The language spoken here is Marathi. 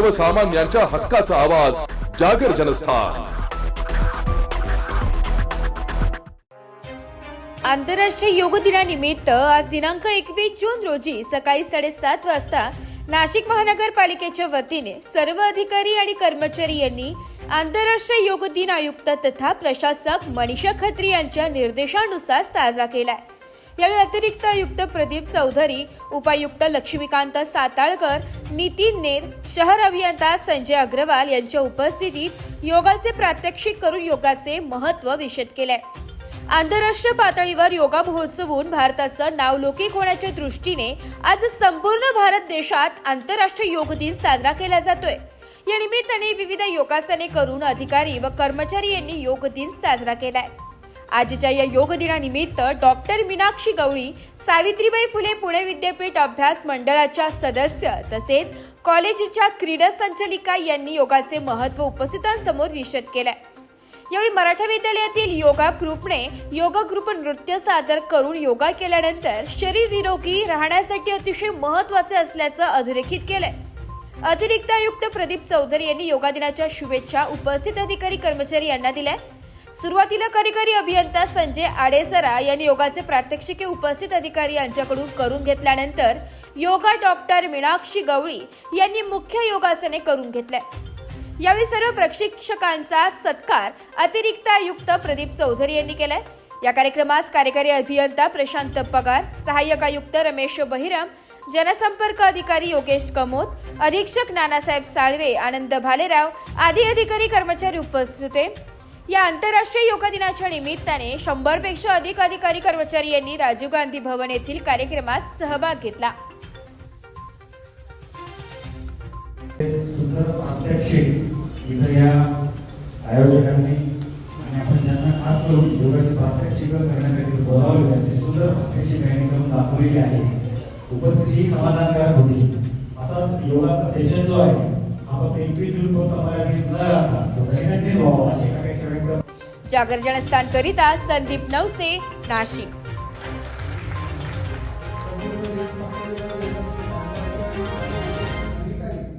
सर्वसामान्यांच्या हक्काचा आवाज जागर जनस्थान. आंतरराष्ट्रीय योग दिनानिमित्त आज दिनांक एकवीस जून रोजी सकाळी साडेसात वाजता नाशिक महानगरपालिकेच्या वतीने सर्व अधिकारी आणि कर्मचारी यांनी आंतरराष्ट्रीय योग दिन आयुक्त तथा प्रशासक मनीषा खत्री यांच्या निर्देशानुसार साजरा केलाय. यावेळी अतिरिक्त आयुक्त प्रदीप चौधरी उपायुक्त लक्ष्मीकांत साताळकर नितीन नेर शहर अभियंता संजय अग्रवाल यांच्या उपस्थितीत योगाचे प्रात्यक्षिक करून योगाचे महत्त्व विशद केले आंतरराष्ट्रीय पातळीवर योगा महोत्सवून भारताचं नावलौकिक होण्याच्या दृष्टीने आज संपूर्ण भारत देशात आंतरराष्ट्रीय योग दिन साजरा केला जातोय. या निमित्ताने विविध योगासने करून अधिकारी व कर्मचारी यांनी योग दिन साजरा केलाय. आजच्या या योग दिनानिमित्त डॉक्टर मीनाक्षी गवळी सावित्रीबाई फुले पुणे विद्यापीठ अभ्यास मंडळाच्या सदस्य तसेच कॉलेजच्या क्रीडा संचालिका यांनी योगाचे महत्त्व उपस्थितांसमोर विशद केलंय. यावेळी मराठा विद्यालयातील योगा ग्रुपने योगा ग्रुप नृत्य सादर करून योगा केल्यानंतर शरीर निरोगी राहण्यासाठी अतिशय महत्त्वाचे असल्याचं अधोरेखित केलंय. अतिरिक्त आयुक्त प्रदीप चौधरी यांनी योगा दिनाच्या शुभेच्छा उपस्थित अधिकारी कर्मचारी यांना दिल्या सुरुवातीला कार्यकारी अभियंता संजय आडेसरा यांनी योगाचे प्रात्यक्षिके उपस्थित अधिकारी यांच्याकडून करून घेतल्यानंतर योगा डॉक्टर मीनाक्षी गवळी यांनी मुख्य योगासने करून घेतल्या. यावेळी सर्व प्रशिक्षकांचा सत्कार अतिरिक्त आयुक्त प्रदीप चौधरी यांनी केलाय. या कार्यक्रमास कार्यकारी अभियंता प्रशांत पगार सहाय्यक आयुक्त रमेश बहिरम जनसंपर्क अधिकारी योगेश कमोद अधीक्षक नानासाहेब साळवे आनंद भालेराव आदी अधिकारी कर्मचारी उपस्थित होते. या आंतरराष्ट्रीय योग दिनाच्या निमित्ताने शंभरपेक्षा अधिक अधिकारी कर्मचारी यांनी राजीव गांधी भवन येथील कार्यक्रमात सहभाग घेतला. आयोजकांनी आणि आपण ज्यांना खास करून योगाची करण्यासाठी बोलावले त्यांची सुंदर प्रात्यक्षिक यांनी करून दाखवलेली आहे. उपस्थिती ही समाधानकारक होती. असाच योगाचा सेशन जो आहे हा फक्त एकवीस जून पर्यंत मर्यादित न राहता तो दैनंदिन व्हावा अशी एकापेक्षा करिता संदीप नवसे नाशिक.